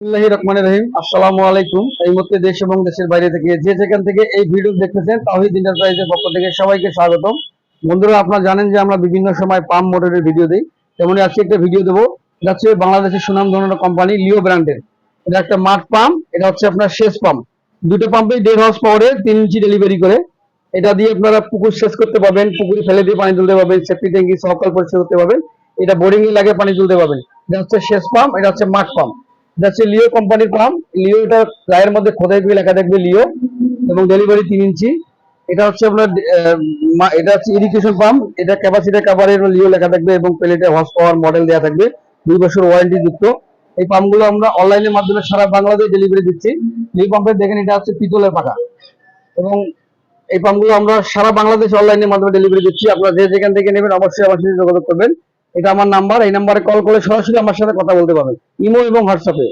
একটা বাংলাদেশের সুনাম ধন্য কোম্পানি লিও ব্র্যান্ডের। এটা একটা মাঠ পাম্প এটা হচ্ছে আপনার শেষ পাম্প দুটো পাম্পেই দেড় হর্স পাওয়ারের তিন ইঞ্চি ডেলিভারি করে। এটা দিয়ে আপনারা পুকুর শেষ করতে পারবেন, পুকুরে ফেলে দিয়ে পানি তুলতে পারবেন, সেফটি ট্যাঙ্কি সকাল পরিষ্কার করতে পারবেন। এটা বোরিং লাগে, পানি তুলতে পারবেন। এটা হচ্ছে শেষ পাম্প এটা হচ্ছে মাঠ পাম্প এটা হচ্ছে লিও কোম্পানির পাম্প লিও এটা গায়ের মধ্যে খোদাই দিয়ে লেখা থাকবে লিও এবং ডেলিভারি তিন ইঞ্চি এটা হচ্ছে আপনার এটা হচ্ছে ইরিগেশন পাম্প এটা ক্যাপাসিটি কাভারের লিও লেখা থাকবে এবং প্লেটে হর্স পাওয়ার মডেল দেওয়া থাকবে। দুই বছর ওয়ারেন্টি যুক্ত। এই পাম্পগুলো আমরা অনলাইনের মাধ্যমে সারা বাংলাদেশ ডেলিভারি দিচ্ছি। লিও পাম্পের দেখেন এটা হচ্ছে পিতলের পাকা এবং এই পাম্পগুলো আমরা সারা বাংলাদেশ অনলাইনের মাধ্যমে ডেলিভারি দিচ্ছি। আপনারা যে যেখান থেকে নেবেন অবশ্যই আমার সাথে যোগাযোগ করবেন। এটা আমার নাম্বার এই নাম্বারে কল করে সরাসরি আমার সাথে কথা বলতে পারবেন। ইমো এবং হোয়াটসঅ্যাপে